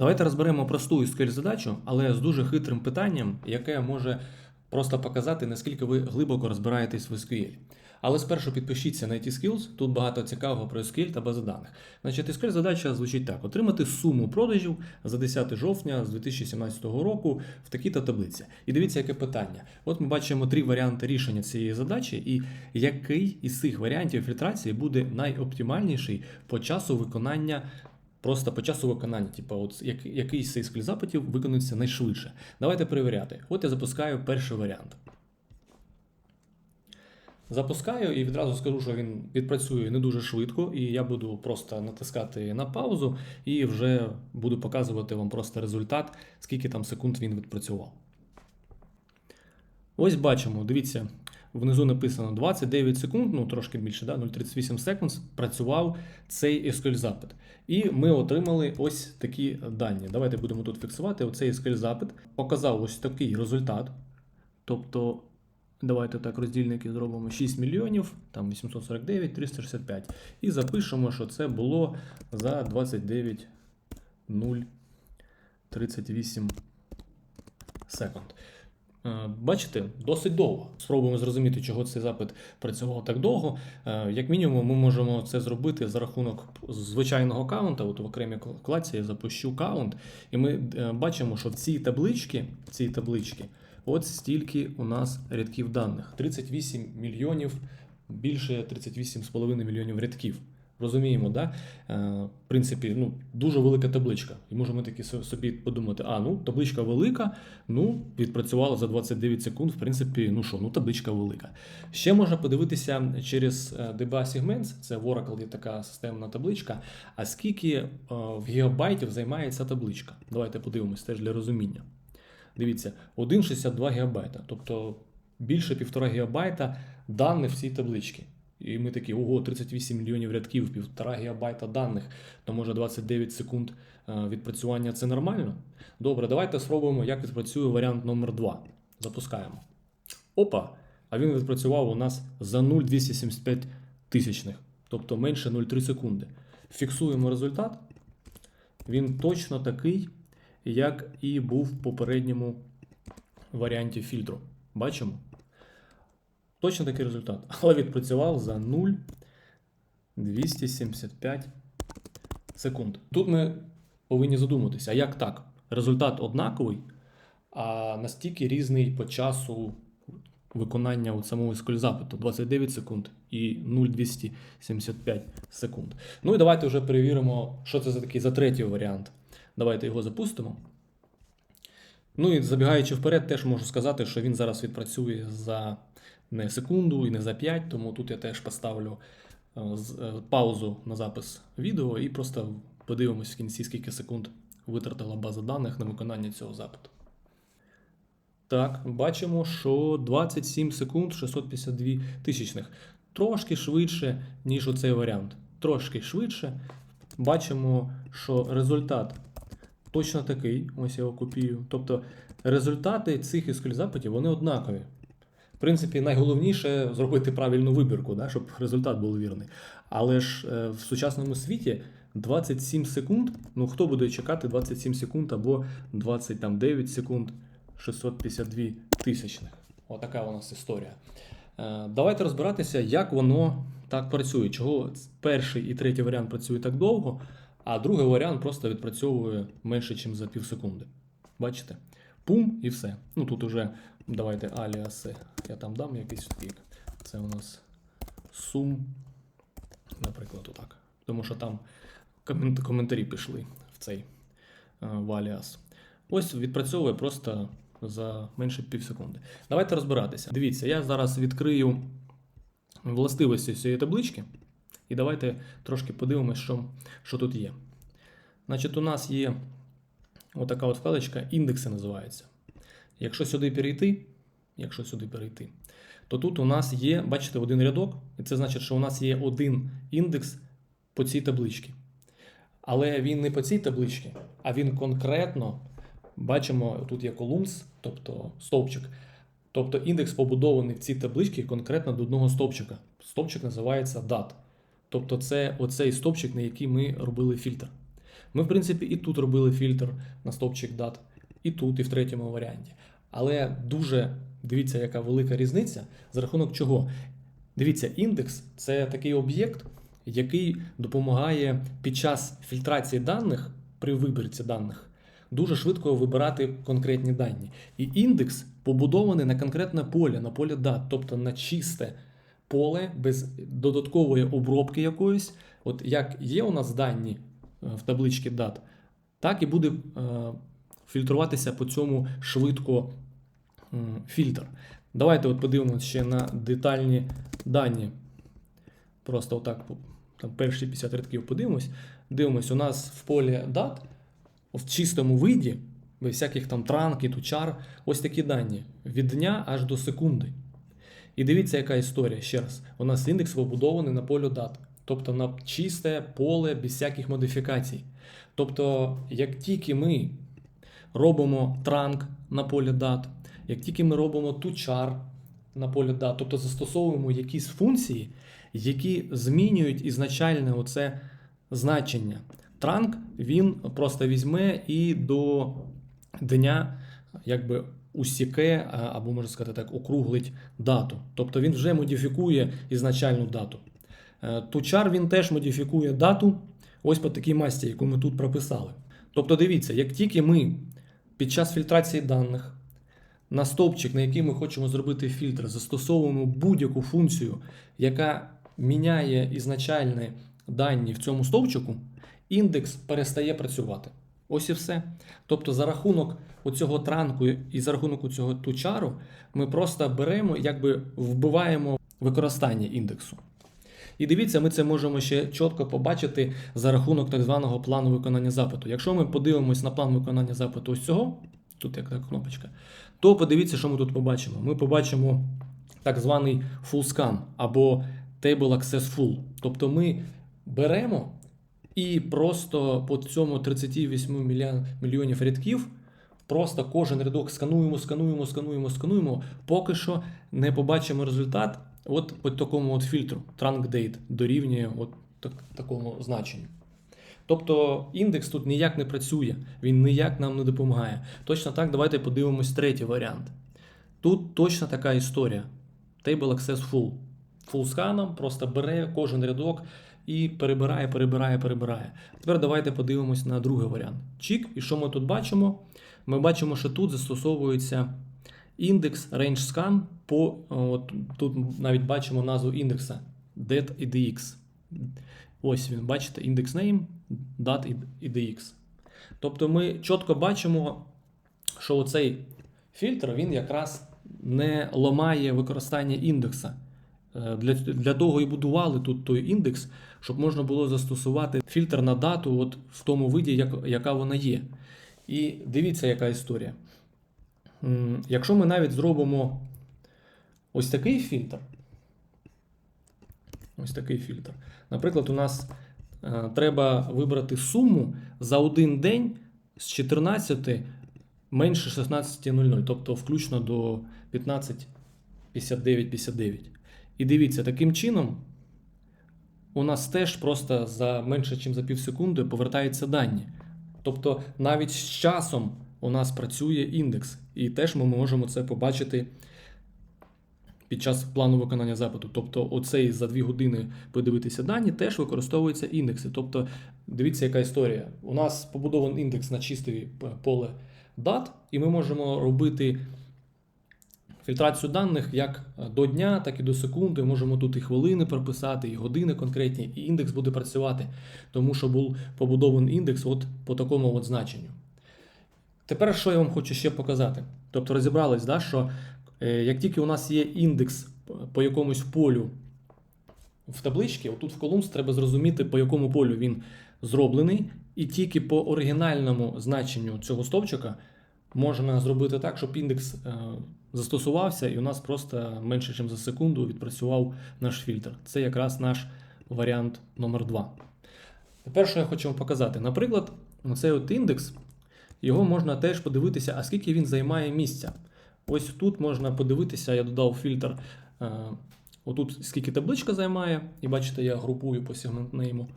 Давайте розберемо просту SQL задачу, але з дуже хитрим питанням, яке може просто показати, наскільки ви глибоко розбираєтесь в SQL. Але спершу підпишіться на IT Skills, тут багато цікавого про SQL та бази даних. Значить, SQL задача звучить так: отримати суму продажів за 10 жовтня з 2017 року в такій-то таблиці. І дивіться, яке питання. От ми бачимо три варіанти рішення цієї задачі, і який із цих варіантів фільтрації буде найоптимальніший по часу виконання Просто по часу виконання, типу, от як, який з цих запитів виконується найшвидше. Давайте перевіряти. От я запускаю перший варіант. Запускаю і відразу скажу, що він відпрацює не дуже швидко, і я буду просто натискати на паузу і вже буду показувати вам просто результат, скільки там секунд він відпрацював. Ось бачимо, дивіться, внизу написано 29 секунд, ну трошки більше, да, 0,38 секунд працював цей SQL запит. І ми отримали ось такі дані. Давайте будемо тут фіксувати. Оцей SQL запит показав ось такий результат. Тобто, давайте так, роздільники зробимо 6 мільйонів, там 849, 365. І запишемо, що це було за 29 038 секунд. Е, Бачите, досить довго. Спробуємо зрозуміти, чого цей запит працював так довго. Е, Як мінімум, ми можемо це зробити за рахунок звичайного каунта. От в окремій вкладці я запущу каунт, і ми е, бачимо, що в цій табличці, в цій табличці от стільки у нас рядків даних: 38 мільйонів, більше 38,5 мільйонів рядків. Розуміємо, да? Е, в принципі, ну, дуже велика табличка. І можемо таки со- собі подумати: а, ну, табличка велика, ну, відпрацювала за 29 секунд. В принципі, ну що, ну, табличка велика. Ще можна подивитися через е, DBA Segments, це в Oracle є така системна табличка. А скільки е, в гігабайтів займає ця табличка? Давайте подивимось теж для розуміння. Дивіться, 1,62 гігабайта, тобто більше 1,5 гігабайта даних в цій табличці. І ми такі, ого, 38 мільйонів рядків, півтора гігабайта даних, то може 29 секунд е, відпрацювання це нормально? Добре, давайте спробуємо, як відпрацює варіант номер 2. Запускаємо. Опа! А він відпрацював у нас за 0,275 тисячних, тобто менше 0,3 секунди. Фіксуємо результат. Він точно такий, як і був в попередньому варіанті фільтру. Бачимо? Точно такий результат. Але відпрацював за 0,275 секунд. Тут ми повинні задуматися, а як так? Результат однаковий, а настільки різний по часу виконання от самого SQL запиту 29 секунд і 0,275 секунд. Ну і давайте вже перевіримо, що це за такий за третій варіант. Давайте його запустимо. Ну і забігаючи вперед, теж можу сказати, що він зараз відпрацює за не секунду і не за 5, тому тут я теж поставлю е, е, паузу на запис відео і просто подивимось в кінці, скільки секунд витратила база даних на виконання цього запиту. Так, бачимо, що 27 секунд 652 тисячних. Трошки швидше, ніж оцей варіант. Трошки швидше. Бачимо, що результат точно такий. Ось я його копію. Тобто результати цих SQL запитів вони однакові. В принципі, найголовніше зробити правильну вибірку, да, щоб результат був вірний. Але ж е, в сучасному світі 27 секунд. Ну хто буде чекати 27 секунд або 29 секунд 652 тисячних. Отака у нас історія. Е, Давайте розбиратися, як воно так працює. Чого перший і третій варіант працює так довго, а другий варіант просто відпрацьовує менше, ніж за пів секунди. Бачите? Пум і все. Ну тут уже давайте аліаси. Я там дам якийсь пік. Це у нас сум, наприклад, отак. Тому що там комент- коментарі пішли в цей е, в аліас. Ось відпрацьовує просто за менше пів секунди. Давайте розбиратися. Дивіться, я зараз відкрию властивості цієї таблички. І давайте трошки подивимося, що, що тут є. Значить, у нас є отака от вкладочка, індекси називається. Якщо сюди перейти, якщо сюди перейти, то тут у нас є, бачите, один рядок, і це значить, що у нас є один індекс по цій табличці. Але він не по цій табличці, а він конкретно, бачимо, тут є колумс, тобто стовпчик. Тобто індекс побудований в цій табличці конкретно до одного стовпчика. Стовпчик називається DAT. Тобто це оцей стовпчик, на який ми робили фільтр. Ми, в принципі, і тут робили фільтр на стовпчик дат, і тут, і в третьому варіанті. Але дуже дивіться, яка велика різниця, за рахунок чого. Дивіться, індекс це такий об'єкт, який допомагає під час фільтрації даних при вибірці даних дуже швидко вибирати конкретні дані. І індекс побудований на конкретне поле, на поле дат, тобто на чисте поле без додаткової обробки якоїсь. От як є у нас дані е, в табличці дат, так і буде е, фільтруватися по цьому швидко фільтр. Давайте от подивимося ще на детальні дані. Просто отак там перші 50 рядків подивимось. Дивимось, у нас в полі дат в чистому виді, без всяких там транки, тучар, ось такі дані від дня аж до секунди. І дивіться, яка історія ще раз. У нас індекс побудований на полю дат, тобто на чисте поле без всяких модифікацій. Тобто, як тільки ми робимо транк на полі дат, як тільки ми робимо тучар на полі дат, тобто застосовуємо якісь функції, які змінюють ізначальне оце значення. Транк він просто візьме і до дня якби усіке, або можна сказати так, округлить дату. Тобто він вже модифікує ізначальну дату. Е, Тучар він теж модифікує дату ось по такій масті, яку ми тут прописали. Тобто, дивіться, як тільки ми під час фільтрації даних на стовпчик, на який ми хочемо зробити фільтр, застосовуємо будь-яку функцію, яка міняє ізначальні дані в цьому стовпчику, індекс перестає працювати. Ось і все. Тобто, за рахунок оцього транку і за рахунок цього тучару, ми просто беремо, якби вбиваємо використання індексу. І дивіться, ми це можемо ще чітко побачити за рахунок так званого плану виконання запиту. Якщо ми подивимось на план виконання запиту ось цього, тут як така кнопочка, то подивіться, що ми тут побачимо. Ми побачимо так званий full scan або table access full. Тобто ми беремо і просто по цьому 38 мільйон- мільйонів рядків просто кожен рядок скануємо, скануємо, скануємо, скануємо, поки що не побачимо результат от по такому от фільтру. Trunk date дорівнює от так, такому значенню. Тобто індекс тут ніяк не працює, він ніяк нам не допомагає. Точно так, давайте подивимось третій варіант. Тут точно така історія. Table Access Full. Full сканом просто бере кожен рядок і перебирає, перебирає, перебирає. Тепер давайте подивимось на другий варіант. Чік, і що ми тут бачимо? Ми бачимо, що тут застосовується індекс Range. По, от, тут навіть бачимо назву індекса dat IDX. Ось він, бачите, індекс name, dat IDX. Тобто ми чітко бачимо, що оцей фільтр він якраз не ламає використання індекса. Е, Для, для того і будували тут той індекс, щоб можна було застосувати фільтр на дату от в тому виді, як, яка вона є. І дивіться, яка історія. Якщо ми навіть зробимо ось такий фільтр, ось такий фільтр. Наприклад, у нас е, треба вибрати суму за один день з 14 менше 16.00, тобто включно до 15.59.59. І дивіться, таким чином у нас теж просто за менше, ніж за пів секунди повертаються дані. Тобто навіть з часом у нас працює індекс, і теж ми можемо це побачити під час плану виконання запиту. Тобто, оцей за 2 години подивитися дані теж використовуються індекси. Тобто, дивіться, яка історія. У нас побудований індекс на чисте поле дат, і ми можемо робити фільтрацію даних як до дня, так і до секунди. Можемо тут і хвилини прописати, і години конкретні, і індекс буде працювати, тому що був побудований індекс от по такому от значенню. Тепер що я вам хочу ще показати? Тобто розібрались, да, що е, як тільки у нас є індекс по якомусь полю в табличці, отут в колумс треба зрозуміти, по якому полю він зроблений, і тільки по оригінальному значенню цього стовпчика можна зробити так, щоб індекс е, застосувався, і у нас просто менше, ніж за секунду відпрацював наш фільтр. Це якраз наш варіант номер 2. Тепер, що я хочу вам показати. Наприклад, цей от індекс, його можна теж подивитися, а скільки він займає місця. Ось тут можна подивитися, я додав фільтр. е, Отут скільки табличка займає, і бачите, я групую по сегментнейму.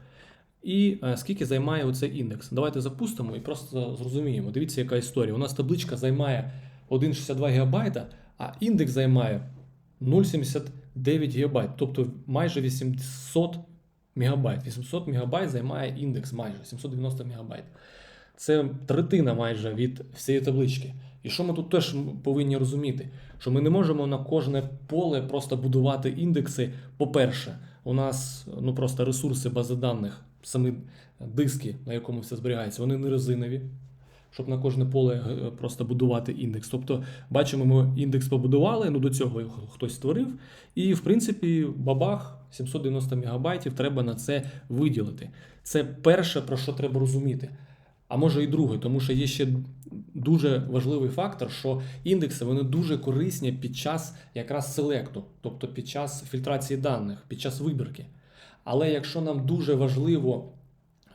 і е, скільки займає оцей індекс. Давайте запустимо і просто зрозуміємо. Дивіться, яка історія. У нас табличка займає 1,62 ГБ, а індекс займає 0,79 ГБ, тобто майже 800 МБ. 800 МБ займає індекс майже 790 МБ. Це третина майже від всієї таблички. І що ми тут теж повинні розуміти? Що ми не можемо на кожне поле просто будувати індекси. По-перше, у нас ну просто ресурси бази даних, самі диски, на якому все зберігається, вони не резинові, щоб на кожне поле е, просто будувати індекс. Тобто, бачимо, ми індекс побудували, ну до цього його хтось створив. І, в принципі, бабах 790 мегабайтів треба на це виділити. Це перше, про що треба розуміти. А може і друге, тому що є ще дуже важливий фактор, що індекси вони дуже корисні під час якраз селекту, тобто під час фільтрації даних, під час вибірки. Але якщо нам дуже важливо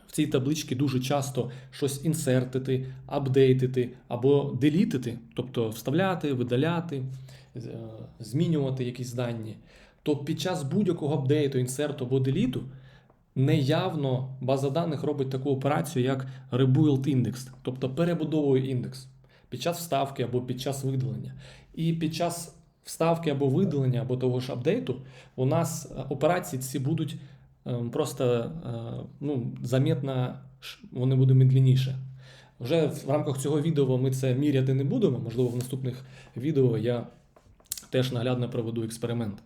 в цій табличці дуже часто щось інсертити, апдейтити або делітити, тобто вставляти, видаляти, е, змінювати якісь дані, то під час будь-якого апдейту, інсерту або деліту неявно база даних робить таку операцію, як rebuild індекс, тобто перебудовує індекс під час вставки або під час видалення. І під час вставки або видалення, або того ж апдейту, у нас е, операції ці будуть е, просто е, ну, замітно, вони будуть медленніше. Вже в рамках цього відео ми це міряти не будемо. Можливо, в наступних відео я теж наглядно проведу експеримент.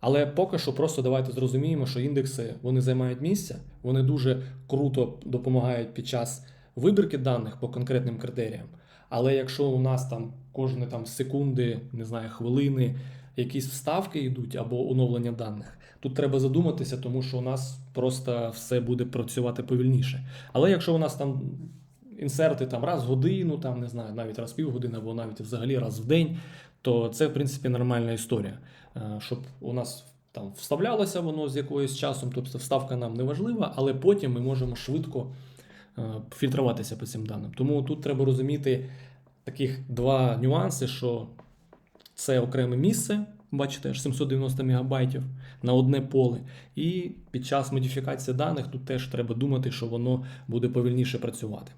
Але поки що просто давайте зрозуміємо, що індекси вони займають місце, вони дуже круто допомагають під час вибірки даних по конкретним критеріям. Але якщо у нас там кожні там секунди, не знаю, хвилини, якісь вставки йдуть або оновлення даних, тут треба задуматися, тому що у нас просто все буде працювати повільніше. Але якщо у нас там інсерти там раз в годину, там не знаю, навіть раз в півгодини, або навіть взагалі раз в день, то це в принципі нормальна історія. Е, Щоб у нас там вставлялося воно з якоюсь часом, тобто вставка нам не важлива, але потім ми можемо швидко е, фільтруватися по цим даним. Тому тут треба розуміти таких два нюанси, що це окреме місце, бачите, аж 790 мегабайтів на одне поле. І під час модифікації даних тут теж треба думати, що воно буде повільніше працювати.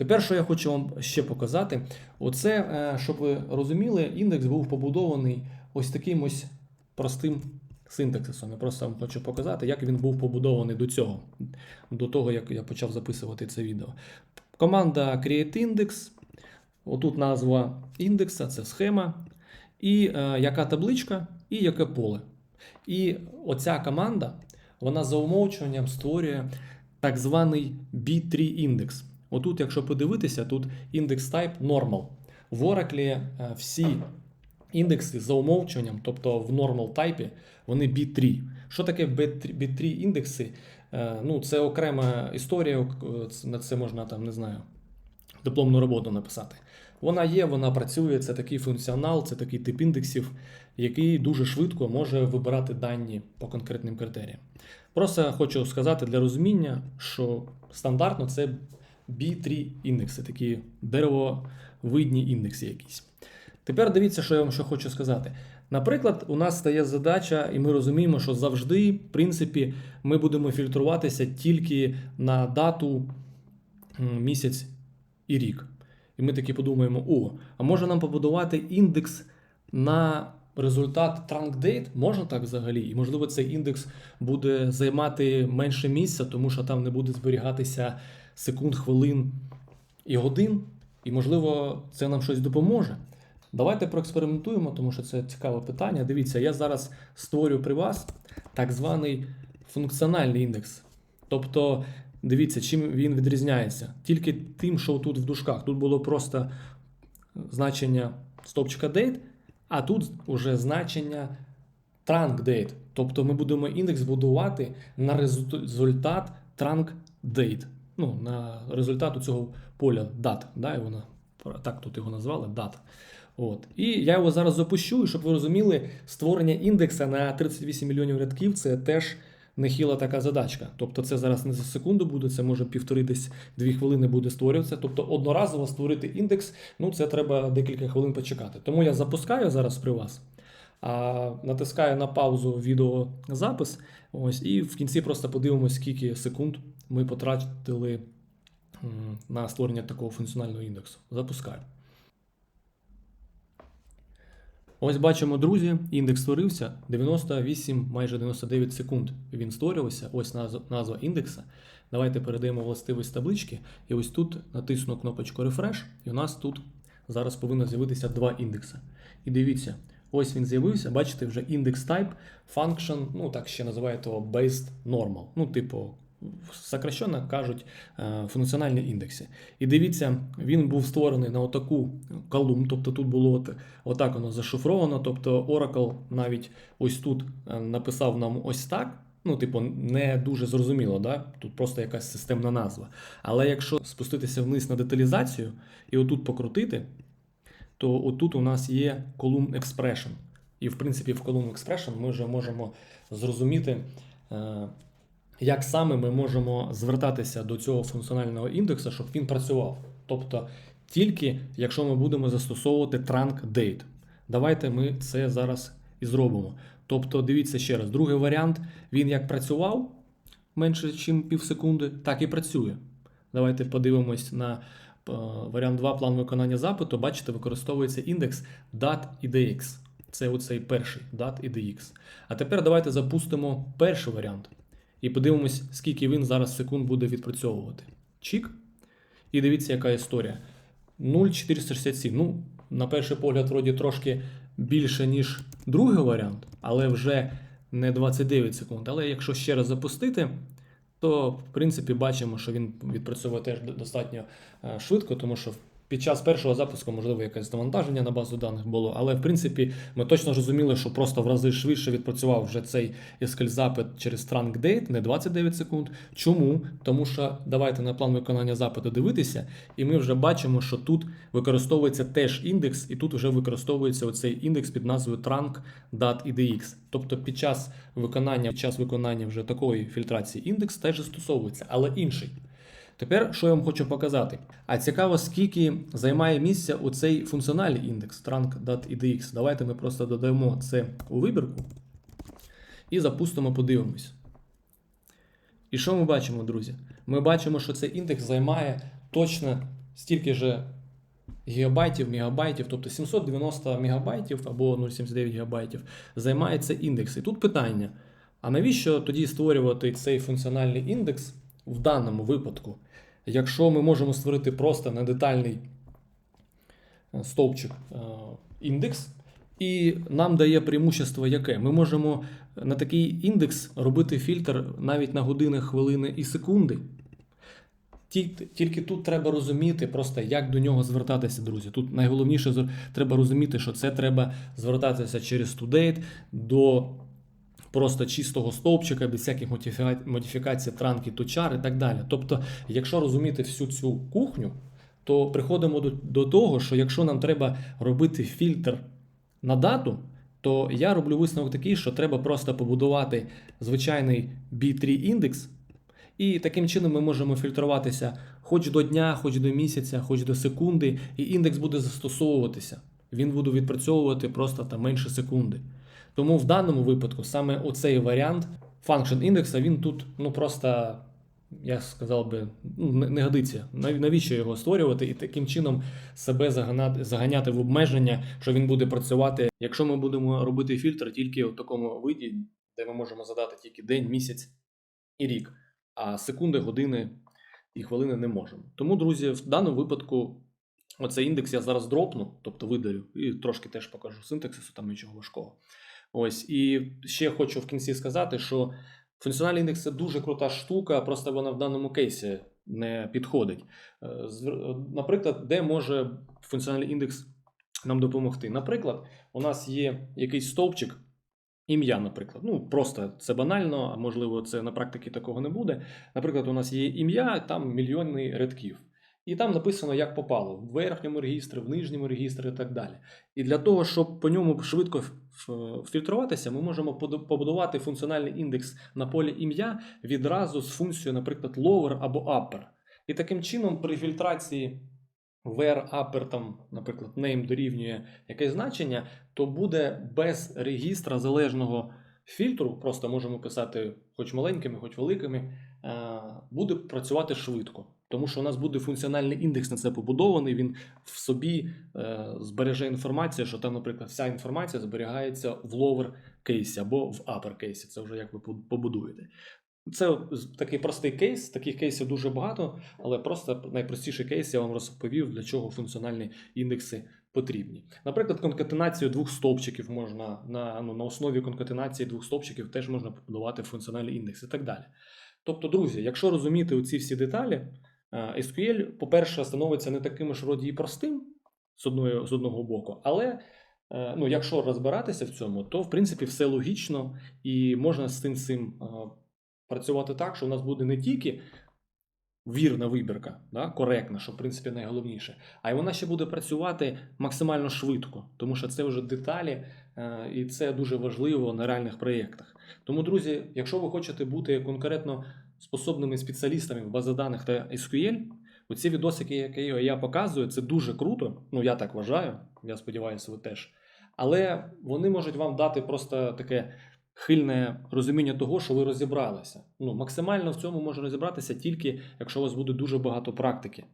Тепер, що я хочу вам ще показати, оце, е, щоб ви розуміли, індекс був побудований ось таким ось простим синтаксисом. Я просто вам хочу показати, як він був побудований до цього, до того, як я почав записувати це відео. Команда createIndex, отут назва індекса, це схема, і е, яка табличка, і яке поле. І оця команда, вона за умовчуванням створює так званий B3 індекс. Отут, якщо подивитися, тут індекс type normal. В Oracle е, всі індекси за умовчуванням, тобто в normal type, вони B3. Що таке B3, B3 індекси? Е, Ну, це окрема історія, на це можна там, не знаю, дипломну роботу написати. Вона є, вона працює, це такий функціонал, це такий тип індексів, який дуже швидко може вибирати дані по конкретним критеріям. Просто хочу сказати для розуміння, що стандартно це B3 індекси, такі деревовидні індекси якісь. Тепер дивіться, що я вам ще хочу сказати. Наприклад, у нас стає задача, і ми розуміємо, що завжди, в принципі, ми будемо фільтруватися тільки на дату, місяць і рік. І ми таки подумаємо: о, а може нам побудувати індекс на результат trunk date? Можна так взагалі? І можливо, цей індекс буде займати менше місця, тому що там не буде зберігатися секунд, хвилин і годин. І, можливо, це нам щось допоможе. Давайте проекспериментуємо, тому що це цікаве питання. Дивіться, я зараз створю при вас так званий функціональний індекс. Тобто, дивіться, чим він відрізняється. Тільки тим, що тут в дужках. Тут було просто значення стопчика date, а тут вже значення trunk date. Тобто ми будемо індекс будувати на результат trunk date. Ну, на результат цього поля data. Да, і вона, так тут його назвали data. От. І я його зараз запущу, і щоб ви розуміли, створення індекса на 38 мільйонів рядків це теж нехіла така задачка. Тобто це зараз не за секунду буде, це може півтори десь дві хвилини буде створюватися. Тобто одноразово створити індекс, ну це треба декілька хвилин почекати. Тому я запускаю зараз при вас. А натискаю на паузу відеозапис. Ось, і в кінці просто подивимось, скільки секунд ми потратили на створення такого функціонального індексу. Запускаю. Ось бачимо, друзі, індекс створився 98, майже 99 секунд. Він створювався. Ось назва, індекса. Давайте перейдемо в властивість таблички. І ось тут натисну кнопочку Refresh, і у нас тут зараз повинно з'явитися два індекси. І дивіться, ось він з'явився. Бачите, вже індекс type, function, ну так ще називають його based normal. Ну, типу, сокращенно кажуть е, функціональні індекси. І дивіться, він був створений на отаку колумн, тобто тут було от, отак воно зашифровано. Тобто Oracle навіть ось тут е, написав нам ось так. Ну, типу, не дуже зрозуміло, да? тут просто якась системна назва. Але якщо спуститися вниз на деталізацію і отут покрутити, то отут у нас є column expression. І в принципі в column expression ми вже можемо зрозуміти, е, як саме ми можемо звертатися до цього функціонального індексу, щоб він працював. Тобто тільки якщо ми будемо застосовувати trunk date. Давайте ми це зараз і зробимо. Тобто, дивіться ще раз, другий варіант, він як працював менше, ніж пів секунди, так і працює. Давайте подивимось на е, варіант 2 план виконання запиту. Бачите, використовується індекс dat.idx. Це оцей перший dat.idx. А тепер давайте запустимо перший варіант. І подивимось, скільки він зараз секунд буде відпрацьовувати. Чік. І дивіться, яка історія. 0,467. Ну, на перший погляд, вроді трошки більше, ніж другий варіант, але вже не 29 секунд. Але якщо ще раз запустити, то в принципі бачимо, що він відпрацьовує теж достатньо е, швидко, тому що під час першого запуску, можливо, якесь завантаження на базу даних було, але в принципі ми точно розуміли, що просто в рази швидше відпрацював вже цей SQL запит через trunk date, не 29 секунд. Чому? Тому що давайте на план виконання запиту дивитися, і ми вже бачимо, що тут використовується теж індекс, і тут вже використовується оцей індекс під назвою trunk.idx. Тобто під час виконання, під час виконання вже такої фільтрації індекс теж застосовується, але інший. Тепер, що я вам хочу показати? А цікаво, скільки займає місця у цей функціональний індекс trunk.idx. Давайте ми просто додаємо це у вибірку і запустимо, подивимось. І що ми бачимо, друзі? Ми бачимо, що цей індекс займає точно стільки ж гігабайтів, мегабайтів, тобто 790 мегабайтів або 0,79 гігабайтів займає цей індекс. І тут питання: а навіщо тоді створювати цей функціональний індекс в даному випадку? Якщо ми можемо створити просто недетальний е, стовпчик е, індекс, і нам дає преимущество яке? Ми можемо на такий індекс робити фільтр навіть на години, хвилини і секунди. Тільки тут треба розуміти просто, як до нього звертатися, друзі. Тут найголовніше треба розуміти, що це треба звертатися через ToDate до просто чистого стовпчика, без всяких модифіка- модифікацій, транки, тучар і так далі. Тобто, якщо розуміти всю цю кухню, то приходимо до, до того, що якщо нам треба робити фільтр на дату, то я роблю висновок такий, що треба просто побудувати звичайний B3 індекс, і таким чином ми можемо фільтруватися хоч до дня, хоч до місяця, хоч до секунди, і індекс буде застосовуватися. Він буде відпрацьовувати просто там менше секунди. Тому в даному випадку саме оцей варіант function індекса, він тут ну просто, я сказав би, ну, не годиться. Навіщо його створювати і таким чином себе заганяти, заганяти в обмеження, що він буде працювати, якщо ми будемо робити фільтр тільки в такому виді, де ми можемо задати тільки день, місяць і рік, а секунди, години і хвилини не можемо. Тому, друзі, в даному випадку оцей індекс я зараз дропну, тобто видалю, і трошки теж покажу синтаксису, там нічого важкого. Ось, і ще хочу в кінці сказати, що функціональний індекс це дуже крута штука, просто вона в даному кейсі не підходить. Е, Наприклад, де може функціональний індекс нам допомогти? Наприклад, у нас є якийсь стовпчик, ім'я, наприклад. Ну, просто це банально, а можливо, це на практиці такого не буде. Наприклад, у нас є ім'я, там мільйони рядків. І там написано, як попало в верхньому регістрі, в нижньому регістрі і так далі. І для того, щоб по ньому швидко ф- фільтруватися, ми можемо побудувати функціональний індекс на полі ім'я відразу з функцією, наприклад, lower або upper. І таким чином, при фільтрації where upper, там, наприклад, name дорівнює якесь значення, то буде без регістра залежного фільтру, просто можемо писати хоч маленькими, хоч великими, е, буде працювати швидко, тому що у нас буде функціональний індекс на це побудований. Він в собі е, збереже інформацію, що там, наприклад, вся інформація зберігається в lower кейсі або в upper кейсі. Це вже як ви побудуєте. Це такий простий кейс, таких кейсів дуже багато, але просто найпростіший кейс я вам розповів, для чого функціональні індекси потрібні. Наприклад, конкатенацію двох стовпчиків можна на, ну, на основі конкатенації двох стовпчиків теж можна побудувати функціональний індекс і так далі. Тобто, друзі, якщо розуміти оці всі деталі, SQL, по-перше, становиться не таким ж вроді і простим з, одної, з одного боку, але е, ну, якщо розбиратися в цьому, то в принципі все логічно і можна з цим, цим е, працювати так, що у нас буде не тільки вірна вибірка, да, коректна, що в принципі найголовніше, а й вона ще буде працювати максимально швидко, тому що це вже деталі, е, і це дуже важливо на реальних проєктах. Тому, друзі, якщо ви хочете бути конкретно способними спеціалістами в базах даних та SQL, оці відосики, які я показую, це дуже круто. Ну я так вважаю. Я сподіваюся, ви теж. Але вони можуть вам дати просто таке хильне розуміння того, що ви розібралися. Ну, максимально в цьому можна розібратися тільки, якщо у вас буде дуже багато практики.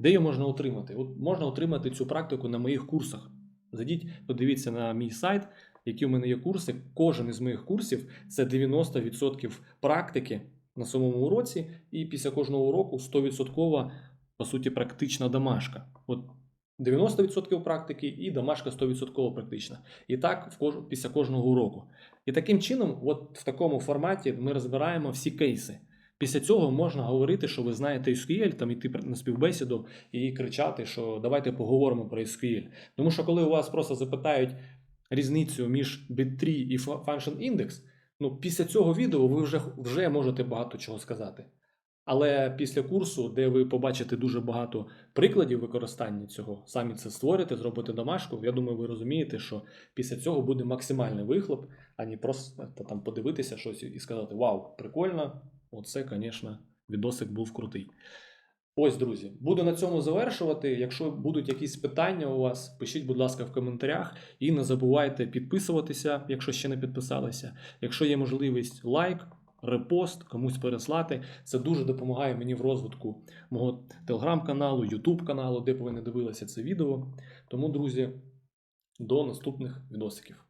Де її можна отримати? От можна отримати цю практику на моїх курсах. Зайдіть, подивіться на мій сайт, які у мене є курси. Кожен із моїх курсів це 90% практики на самому уроці, і після кожного уроку 100% по суті практична домашка. От 90% практики і домашка 100% практична. І так в кож... після кожного уроку. І таким чином, от в такому форматі ми розбираємо всі кейси. Після цього можна говорити, що ви знаєте SQL, там іти на співбесіду і кричати, що давайте поговоримо про SQL. Тому що коли у вас просто запитають різницю між bit3 і function index, ну після цього відео ви вже, вже можете багато чого сказати. Але після курсу, де ви побачите дуже багато прикладів використання цього, самі це створите, зробите домашку. Я думаю, ви розумієте, що після цього буде максимальний вихлоп, а не просто там подивитися щось і сказати: Вау, прикольно! Оце, звісно, відосик був крутий. Ось, друзі, буду на цьому завершувати. Якщо будуть якісь питання у вас, пишіть, будь ласка, в коментарях. І не забувайте підписуватися, якщо ще не підписалися. Якщо є можливість, лайк, репост, комусь переслати. Це дуже допомагає мені в розвитку мого телеграм-каналу, ютуб каналу, де б ви не дивилися це відео. Тому, друзі, до наступних відосиків.